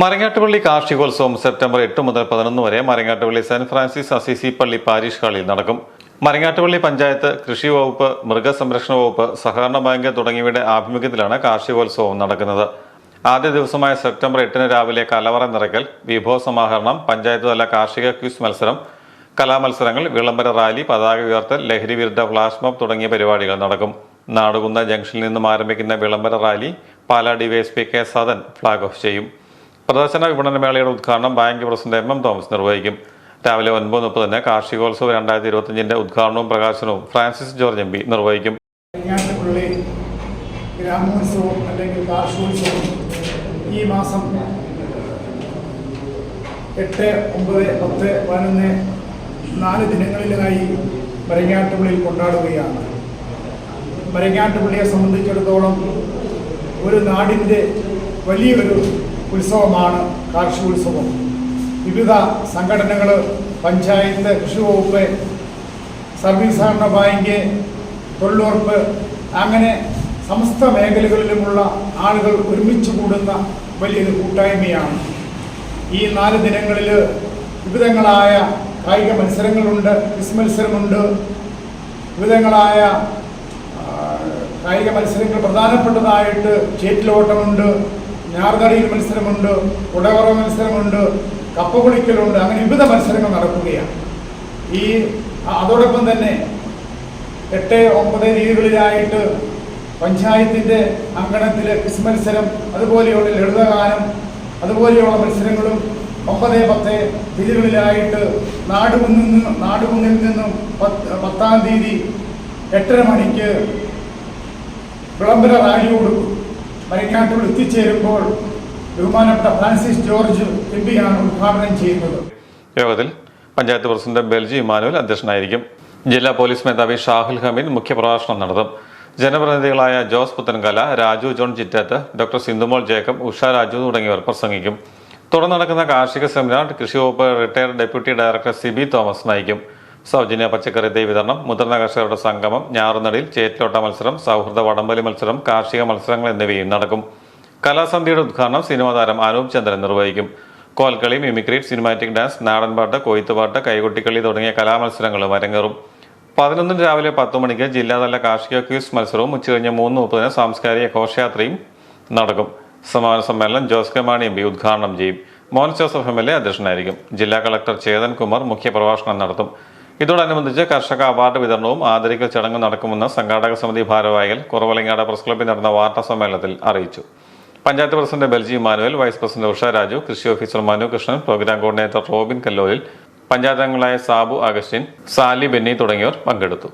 Marangattupally കാർഷികോത്സവം September എട്ട് മുതൽ പതിനൊന്ന് വരെ മരങ്ങാട്ടുപള്ളി സെന്റ് ഫ്രാൻസിസ് അസിസി പള്ളി പാരീഷ് ഹാളിൽ നടക്കും. മരങ്ങാട്ടുപള്ളി പഞ്ചായത്ത് കൃഷി വകുപ്പ് മൃഗസംരക്ഷണ വകുപ്പ് സഹകരണ ബാങ്ക് തുടങ്ങിയവയുടെ ആഭിമുഖ്യത്തിലാണ് കാർഷികോത്സവം നടക്കുന്നത്. ആദ്യ ദിവസമായ സെപ്റ്റംബർ എട്ടിന് രാവിലെ കലവറ നിറയ്ക്കൽ വിഭവ സമാഹരണം പഞ്ചായത്ത് തല കാർഷിക ക്വിസ് മത്സരം കലാമത്സരങ്ങൾ വിളംബര റാലി പതാക ഉയർത്തൽ ലഹരി വിരുദ്ധ ഫ്ലാഷ് മോബ് തുടങ്ങിയ പരിപാടികൾ നടക്കും. നാടുകുന്ന ജംഗ്ഷനിൽ നിന്നും ആരംഭിക്കുന്ന വിളംബര rally Pala DYSP K Sadan flag off ചെയ്യും. പ്രദർശന വിപണന മേളയുടെ ഉദ്ഘാടനം bank president M M Thomas നിർവഹിക്കും. രാവിലെ ഒൻപത് തന്നെ കാർഷികോത്സവം രണ്ടായിരത്തി ഇരുപത്തിയഞ്ചിന്റെ ഉദ്ഘാടനവും പ്രകാശനവും ഫ്രാൻസിസ് ജോർജ് എം പി നിർവഹിക്കും. അല്ലെങ്കിൽ കാർഷികോത്സവം ഈ മാസം എട്ട് ഒമ്പത് പത്ത് പതിനൊന്ന് നാല് ദിനങ്ങളിലായി മരങ്ങാട്ടുപള്ളിയിൽ കൊണ്ടാടുകയാണ്. മരങ്ങാട്ടുപള്ളിയെ സംബന്ധിച്ചിടത്തോളം ഒരു നാടിന്റെ വലിയൊരു ഉത്സവമാണ് കാർഷികോത്സവം വിവിധ സംഘടനകൾ പഞ്ചായത്ത് കൃഷി വകുപ്പ് സർവീസ് സഹകരണ ബാങ്ക് തൊഴിലുറപ്പ് അങ്ങനെ സമസ്ത മേഖലകളിലുമുള്ള ആളുകൾ ഒരുമിച്ച് കൂടുന്ന വലിയൊരു കൂട്ടായ്മയാണ്. ഈ നാല് ദിനങ്ങളിൽ വിവിധങ്ങളായ കായിക മത്സരങ്ങളുണ്ട് ക്വിസ് മത്സരമുണ്ട്. വിവിധങ്ങളായ കായിക മത്സരങ്ങൾ പ്രധാനപ്പെട്ടതായിട്ട് ചേറ്റിലോട്ടമുണ്ട്. ഞാർതടിയിൽ മത്സരമുണ്ട് കുടവറ മത്സരമുണ്ട് കപ്പ കുളിക്കലുണ്ട് അങ്ങനെ വിവിധ മത്സരങ്ങൾ നടക്കുകയാണ്. ഈ അതോടൊപ്പം തന്നെ എട്ട് ഒമ്പത് രീതികളിലായിട്ട് പഞ്ചായത്തിന്റെ അങ്കണത്തിലെ ക്വിസ് മത്സരം അതുപോലെയുള്ള ലളിതഗാനം അതുപോലെയുള്ള മത്സരങ്ങളും ഒമ്പത് പത്ത് തീയതികളിലായിട്ട് നാടുകുന്നിൽ നിന്നും നാടുകുന്നിൽ നിന്നും പത്ത് പത്താം തീയതി എട്ടര മണിക്ക് വിളംബര റാലിയോട് മരക്കാട്ടിൽ എത്തിച്ചേരുമ്പോൾ ബഹുമാനപ്പെട്ട ഫ്രാൻസിസ് ജോർജ് എം പിയാണ് ഉദ്ഘാടനം ചെയ്യുന്നത്? യോഗത്തിൽ പഞ്ചായത്ത് പ്രസിഡന്റ് ബെൽജി ഇമാനുവൽ അധ്യക്ഷനായിരിക്കും. ജില്ലാ പോലീസ് മേധാവി ഷാഹുൽ ഹമീദ് മുഖ്യപ്രഭാഷണം നടത്തും. ജനപ്രതിനിധികളായ Jose Puthenkala Raju John Chittath doctor Sindhumol Jacob Usha Raju തുടങ്ങിയവർ പ്രസംഗിക്കും. തുടർന്ന് നടക്കുന്ന കാർഷിക സെമിനാർ കൃഷി വകുപ്പ് retired deputy director Siby Thomas നയിക്കും. സൗജന്യ പച്ചക്കറി തൈ വിതരണം മുതിർന്ന കർഷകരുടെ സംഗമം ഞാറുനടിയിൽ ചേറ്റോട്ട മത്സരം സൗഹൃദ വടംവലി മത്സരം കാർഷിക മത്സരങ്ങൾ എന്നിവയും നടക്കും. കലാസന്ധ്യയുടെ ഉദ്ഘാടനം സിനിമാ താരം അനൂപ് ചന്ദ്രൻ നിർവഹിക്കും. കോൽക്കളി മിമിക്രി സിനിമാറ്റിക് ഡാൻസ് നാടൻപാട്ട് കൊയ്ത്തുപാട്ട് കൈകൊട്ടിക്കളി തുടങ്ങിയ കലാമത്സരങ്ങളും അരങ്ങേറും. പതിനൊന്നിന് രാവിലെ പത്ത് മണിക്ക് ജില്ലാതല കാർഷിക ക്യൂസ് മത്സരവും ഉച്ചകഴിഞ്ഞ് മൂന്ന് മുപ്പതിന് സാംസ്കാരിക ഘോഷയാത്രയും നടക്കും. സമാപന സമ്മേളനം Jose K Mani M P ഉദ്ഘാടനം ചെയ്യും. Mohan Joseph M L A അധ്യക്ഷനായിരിക്കും. ജില്ലാ കളക്ടർ ചേതൻ കുമാർ മുഖ്യപ്രഭാഷണം നടത്തും. ഇതോടനുബന്ധിച്ച് കർഷക അവാർഡ് വിതരണവും ആദരിക്കൽ ചടങ്ങും നടക്കുമെന്ന് സംഘാടക സമിതി ഭാരവാഹികൾ കുറവലങ്ങാട് പ്രസ് ക്ലബ്ബിൽ നടന്ന വാർത്താ സമ്മേളനത്തിൽ അറിയിച്ചു. Panchayat president Belji Manuel vice president Usha Raju കൃഷി officer Manu Krishnan programme coordinator Robin Kallolil panchayat Sabu Augustine Sali Benny തുടങ്ങിയവർ പങ്കെടുത്തു.